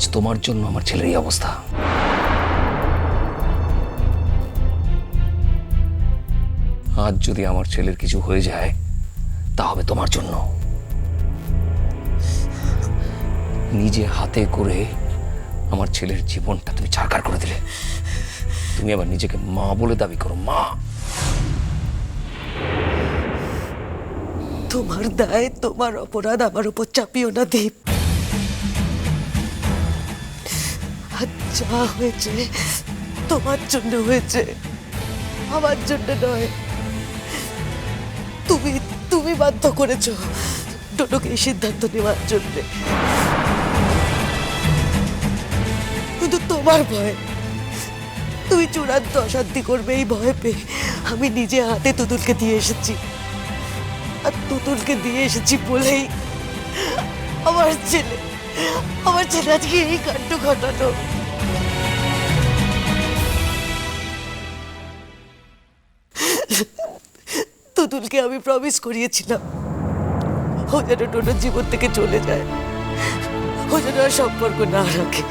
আজ তোমার জন্য আমার ছেলের এই অবস্থা। আজ যদি আমার ছেলের কিছু হয়ে যায় তা হবে তোমার জন্য। নিজে হাতে করে আমার ছেলের জীবনটা তুমি ছাড়কার করে দিলে। তুমি আবার নিজেকে মা বলে দাবি করো, মা। তোমার দায় তোমার অপরাধ আমার উপর চাপিও না, দীপ। যা হয়েছে, তোমার জন্য হয়েছে। আমার জন্য নয়। তুমি তুমি বাধ্য করেছ ডোডোকে এই সিদ্ধান্ত নেওয়ার জন্য। শুধু তোমার ভয়, তুমি চূড়ান্ত অশান্তি করবে এই ভয় পেয়ে। আমি নিজে হাতে তুতুলকে দিয়ে এসেছি। আর তুতুলকে দিয়ে এসেছি বলেই আমার ছেলে আমার ছেলে আজকে এই কাণ্ড ঘটানো তুতুলকে আমি প্রমিস করিয়েছিলাম। ও যেন টোটোর জীবন থেকে চলে যায়। ও যেন আর সম্পর্ক না রাখে।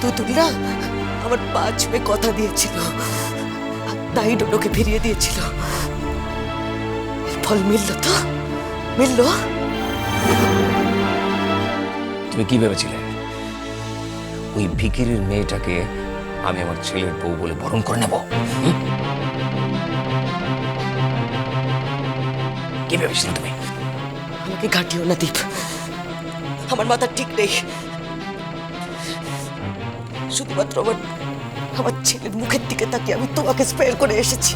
তুতুল না আমার পা ছুঁয়ে কথা দিয়েছিল। তাই টোটোকে ফিরিয়ে দিয়েছিল। ফল মিলল তো? মিলল? তুমি কি ভেবেছিলে? ওই ভিকিরির মেয়েটাকে আমি আমার ছেলের বউ বলে বরণ করে নেব কি ভেবেছিলে তুমি? আমাকে ঘাটিও না, দীপ। আমার মাথা ঠিক নেই। শুধুমাত্র আমার আমার ছেলের মুখের দিকে তাকিয়ে আমি তোমাকে স্পেয়ার করে এসেছি।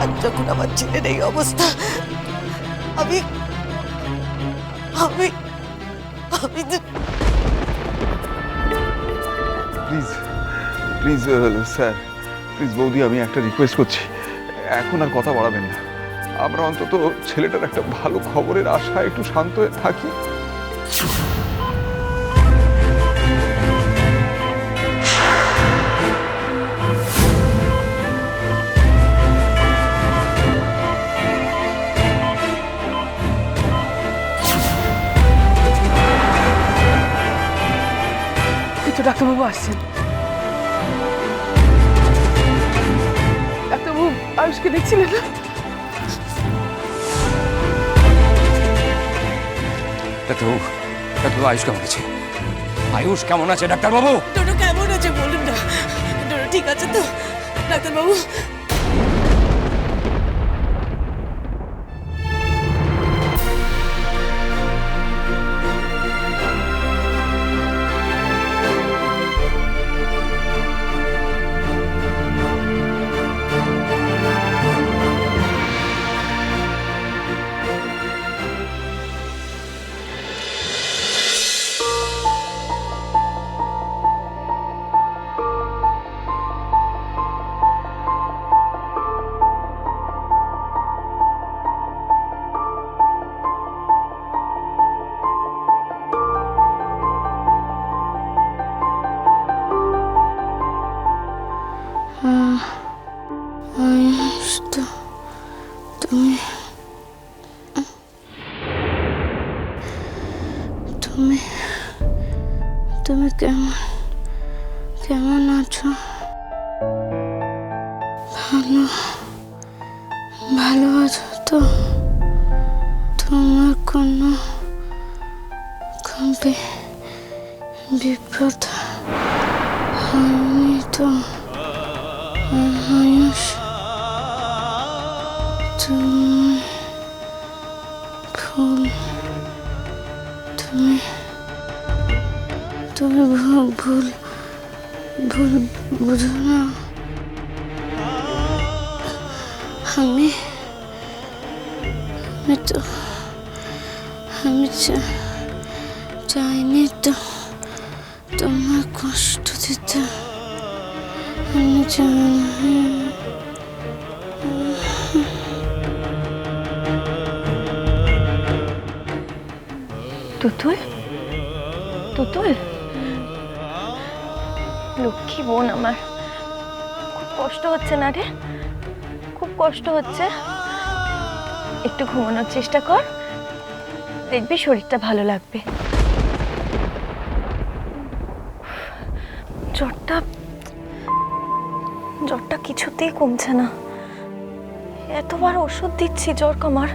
আর যখন আমার ছেলের এই অবস্থা, আমি আমি আমি প্লিজ প্লিজ স্যার প্লিজ বৌদি, আমি একটা রিকোয়েস্ট করছি। এখন আর কথা বাড়াবেন না। আমরা অন্তত ছেলেটার একটা ভালো খবরের আশায় একটু শান্ত হয়ে থাকি। ডাক্তারবাবু আসছেন। ডাক্তারবাবু, আয়ুষকে দেখছিলেন না? ডাক্তারবাবু ডাক্তারবাবু, আয়ুষ কেমন আছে? আয়ুষ কেমন আছে, ডাক্তারবাবু? টোটো কেমন আছে বলুন না। ঠিক আছে তো? ডাক্তারবাবু কেমন? কেমন আছো? ভালো। ভালো আছো তো? তোমার কোনো বিপদ হয়নি তো? আয়ুষ তুমি ভুল তুমি তুমি ভুল ভুল বুঝো না। আমি আমি তো আমি চাইনি তো তোমার কষ্ট দিতে। আমি জানি তুতুল? তুতুল? লক্ষ্মী বোন আমার। খুব কষ্ট হচ্ছে না রে? খুব কষ্ট হচ্ছে। একটু ঘুমানোর চেষ্টা কর। দেখবি শরীরটা ভালো লাগবে। জ্বরটা জ্বরটা কিছুতেই কমছে না। এতবার ওষুধ দিচ্ছি জ্বর কমার,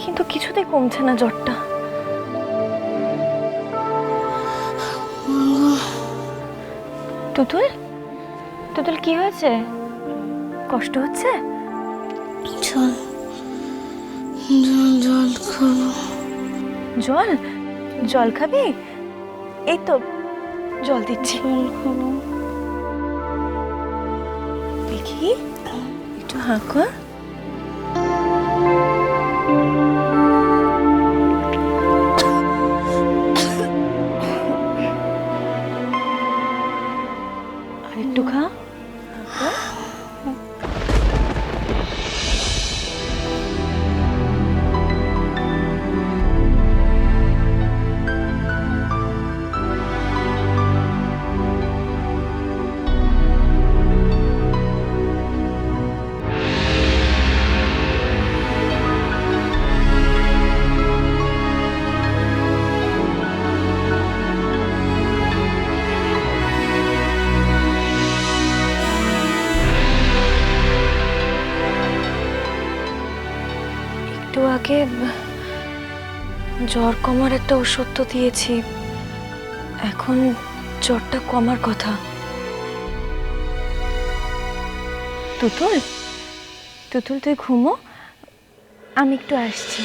কিন্তু কিছুতেই কমছে না জ্বরটা। তুতুল? তুতুল কি হয়েছে? কষ্ট হচ্ছে? জল। জল জল খাব। জল? জল খাবি? এই তো জল দিচ্ছি। জল খাব। দেখি একটু হাঁ আগে জ্বর কমার একটা ওষুধ তো দিয়েছি। এখন জ্বরটা কমার কথা। তুতুল? তুতুল তুই ঘুমো। আমি একটু আসছি।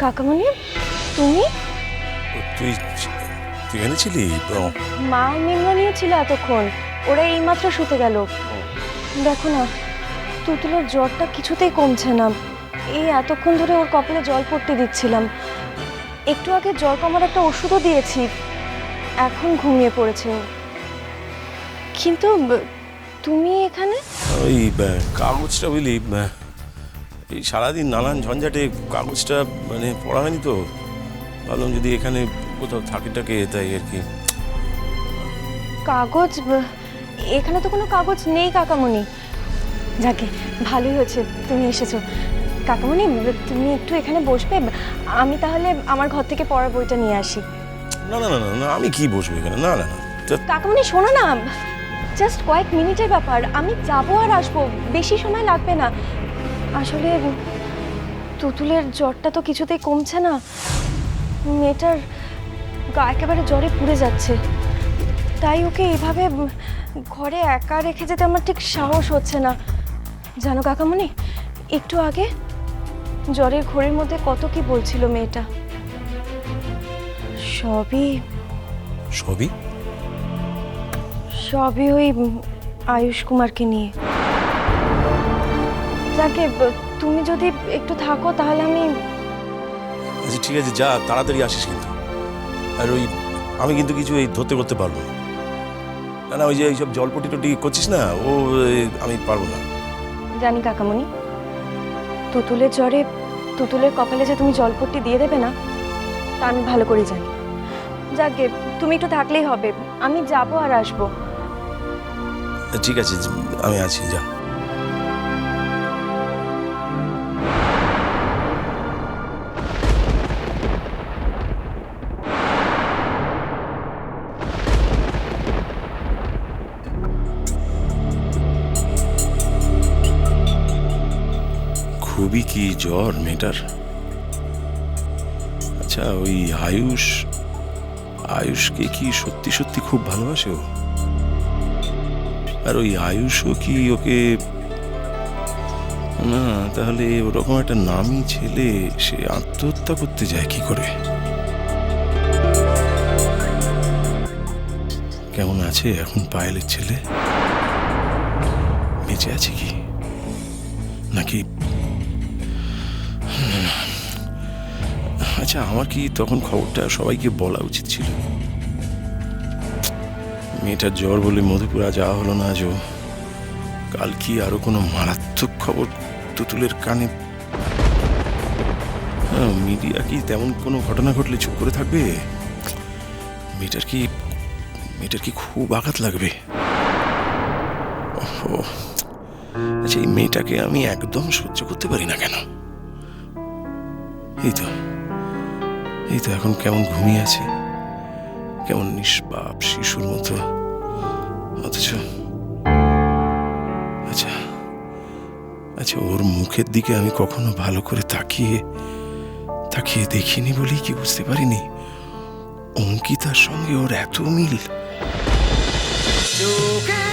কাকামণি তুমি? তুই তুই এখানে ছিলি? মা নিম্রণীয় ছিল এতক্ষণ। ওরা এইমাত্র শুতে গেল। দেখো না তুতুলের জ্বরটা কিছুতেই কমছে না। এই এতক্ষণ ধরে ওর কপালে জল পড়তে দিচ্ছিলাম। একটু আগে জ্বর কমার একটা ওষুধও দিয়েছি। এখন ঘুমিয়ে পড়েছে। কিন্তু তুমি এখানে? ওই কাগজটা বুঝলি এই সারাদিন নানান ঝঞ্ঝাটে কাগজটা মানে পড়া হয়নি তো। ভাবলাম যদি এখানে কোথাও থাকে টাকে তাই আর কি। কাগজ? এখানে তো কোনো কাগজ নেই কাকামণি। যাকে ভালোই হয়েছে তুমি এসেছ। কাকামণি তুমি একটু এখানে বসবে? আমি তাহলে আমার ঘর থেকে পড়ার বইটা নিয়ে আসি। না না না না আমি কি বসবো এখানে? না না না কাকামণি শোনো না। জাস্ট কয়েক মিনিটের ব্যাপার। আমি যাব আর আসব। বেশি সময় লাগবে না। আসলে তুতুলের জ্বরটা তো কিছুতেই কমছে না। মেয়েটার গা একেবারে জ্বরে পুড়ে যাচ্ছে। তাই ওকে এভাবে ঘরে একা রেখে যেতে আমার ঠিক সাহস হচ্ছে না। জানো কাকামণি একটু আগে জ্বরের ঘোরের মধ্যে কত কি বলছিল মেয়েটা। সবই সবই? সবই ওই আয়ুষ কুমারকে নিয়ে। যাকে তুমি যদি একটু থাকো তাহলে আমি আচ্ছা ঠিক আছে যা তাড়াতাড়ি আসিস কিন্তু। আর ওই আমি কিন্তু কিছু এই ধরতে করতে পারব না। না না ওই যে এইসব জলপটি টটি করছিস না ও আমি পারব না। জানি কাকামণি তুতুলের জ্বরে তুতুলের কপালে যে তুমি জলপট্টি দিয়ে দেবে না তা আমি ভালো করে জানি। যাকে তুমি একটু থাকলেই হবে আমি যাব আর আসব। ঠিক আছে আমি আছি যা। কি জ্বর মেয়েটার? আচ্ছা ওই আয়ুষ, আয়ুষকে কি সত্যি সত্যি খুব ভালোবাসে ও? আর ওই আয়ুষও কি ওকে না, তাহলে ওরকম একটা নামি ছেলে, সে আত্মহত্যা করতে যায় কি করে? কেমন আছে এখন পায়েলের ছেলে? বেঁচে আছে কি? নাকি আচ্ছা আমার কি তখন খবরটা সবাইকে বলা উচিত ছিল? মেয়েটার জ্বর বলে মধুপুরা যাওয়া হলো না, আজও। কাল কি আরও কোনো মারাত্মক খবর তুতুলের কানে? মিডিয়া কি তেমন কোনো ঘটনা ঘটলে চুপ করে থাকবে? মেয়েটার কি মেয়েটার কি খুব আঘাত লাগবে? আচ্ছা এই মেয়েটাকে আমি একদম সহ্য করতে পারি না কেন? এই তো। এই তো এখন কেমন ঘুমিয়ে আছে। কেমন নিষ্পাপ শিশুর মতো। অথচ আচ্ছা আচ্ছা ওর মুখের দিকে আমি কখনো ভালো করে তাকিয়ে তাকিয়ে দেখিনি বলেই কি বুঝতে পারিনি। অঙ্কিতার সঙ্গে ওর এত মিল। চোখে